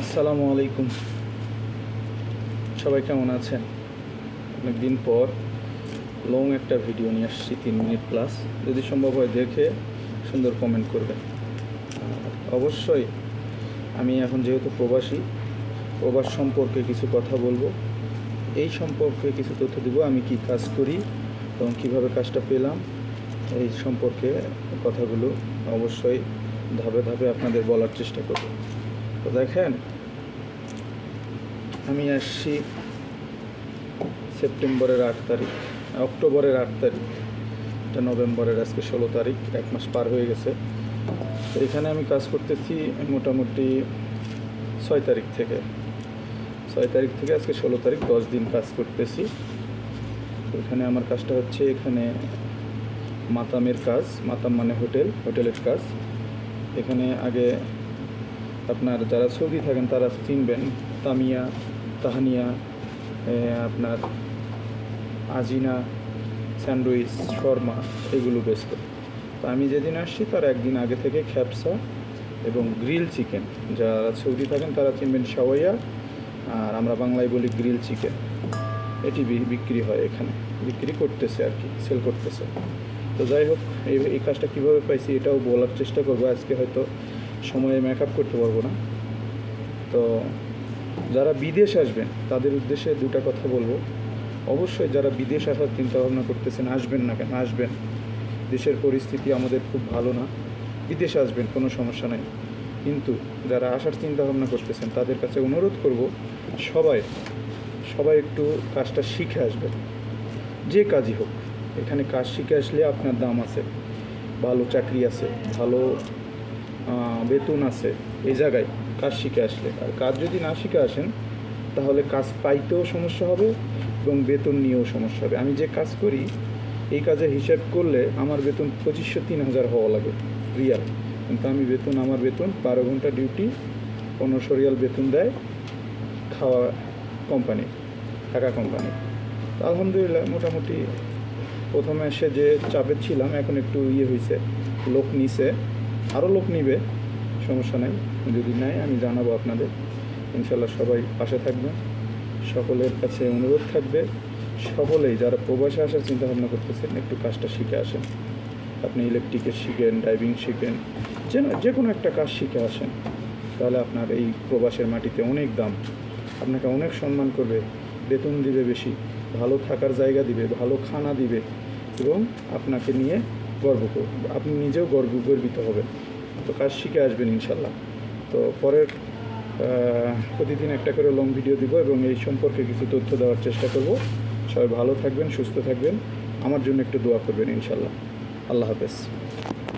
আসসালামু আলাইকুম। সবাই কেমন আছেন? অনেক দিন পর লং একটা ভিডিও নিয়ে আসছি, তিন মিনিট প্লাস যদি সম্ভব হয় দেখে সুন্দর কমেন্ট করবেন। অবশ্যই আমি এখন যেহেতু প্রবাসী, প্রবাস সম্পর্কে কিছু কথা বলব। এই সম্পর্কে কিছু তথ্য দিব, আমি কি কাজ করি এবং কীভাবে কাজটা পেলাম, এই সম্পর্কে কথাগুলো অবশ্যই ধাপে ধাপে আপনাদের বলার চেষ্টা করব। দেখেন, আমি আসছি সেপ্টেম্বরের আট তারিখ, অক্টোবরের আট তারিখ, এটা নভেম্বরের, আজকে ষোলো তারিখ, এক মাস পার হয়ে গেছে। তো এখানে আমি কাজ করতেছি মোটামুটি ছয় তারিখ থেকে। ছয় তারিখ থেকে আজকে ষোলো তারিখ, দশ দিন কাজ করতেছি। তো এখানে আমার কাজটা হচ্ছে এখানে মাতামের কাজ, মাতাম মানে হোটেল, হোটেলের কাজ। এখানে আগে আপনার যারা সৌদি থাকেন, তারা চিনবেন। তামিয়া, তাহানিয়া আপনার আজিনা, স্যান্ডউইচ, শর্মা, এগুলো বেচত তো। আমি যেদিন আসছি, তার একদিন আগে থেকে খ্যাপসা এবং গ্রিল চিকেন। যারা সৌদি থাকেন, তারা চিনবেন সাওয়াইয়া আর আমরা বাংলায় বলি গ্রিল চিকেন। এটি বিক্রি হয় এখানে। বিক্রি করতেছে আর কি, সেল করতেছে। তো যাই হোক, এই এই কাজটা কীভাবে পাইছি, এটাও বলার চেষ্টা করব। আজকে হয়তো সময়ে মেকআপ করতে পারব না। তো যারা বিদেশ আসবেন, তাদের উদ্দেশ্যে দুটা কথা বলব। অবশ্যই যারা বিদেশ আসার চিন্তা ভাবনা করতেছেন, আসবেন না কেন? আসবেন। দেশের পরিস্থিতি আমাদের খুব ভালো না। বিদেশে আসবেন, কোনো সমস্যা নাই। কিন্তু যারা আসার চিন্তা ভাবনা করতেছেন, তাদের কাছে অনুরোধ করব, সবাই সবাই একটু কাজটা শিখে আসবেন। যে কাজই হোক, এখানে কাজ শিখে আসলে আপনার দাম আছে, ভালো চাকরি আছে, ভালো বেতন আছে, এই জায়গায় কাজ শিখে আসলে। আর কাজ যদি না শিখে আসেন, তাহলে কাজ পাইতেও সমস্যা হবে এবং বেতন নিয়েও সমস্যা হবে। আমি যে কাজ করি, এই কাজের হিসাব করলে আমার বেতন পঁচিশশো তিন হাজার হওয়া লাগে রিয়াল। কিন্তু আমি বেতন, আমার বেতন বারো ঘণ্টা ডিউটি পনেরোশো রিয়াল বেতন দেয় খাওয়া কোম্পানি, টাকা কোম্পানি। আলহামদুলিল্লাহ, মোটামুটি প্রথমে এসে যে চাপে ছিলাম, এখন একটু ইয়ে হয়েছে লোক নিছে। আরও লোক নিবে, সমস্যা নাই। যদি নেয়, আমি জানাব আপনাদের। ইনশাল্লাহ সবাই পাশে থাকবেন সকলের কাছে অনুরোধ থাকবে, সকলেই যারা প্রবাসে আসার চিন্তা ভাবনা করতেছেন, একটু কাজটা শিখে আসেন। আপনি ইলেকট্রিকের শিখেন ড্রাইভিং শিখেন, যে যে কোনো একটা কাজ শিখে আসেন। তাহলে আপনার এই প্রবাসের মাটিতে অনেক দাম। আপনাকে অনেক সম্মান করবে, বেতন দিবে বেশি, ভালো থাকার জায়গা দিবে, ভালো খানা দিবে, এবং আপনাকে নিয়ে গর্ব আপনি নিজেও গর্ব গর্বিত হবেন। তো কাজ শিখে আসবেন ইনশাল্লাহ। তো পরের প্রতিদিন একটা করে লং ভিডিও দিব এবং এই সম্পর্কে কিছু তথ্য দেওয়ার চেষ্টা করব। সবাই ভালো থাকবেন, সুস্থ থাকবেন। আমার জন্য একটু দোয়া করবেন ইনশাল্লাহ। আল্লাহ হাফেজ।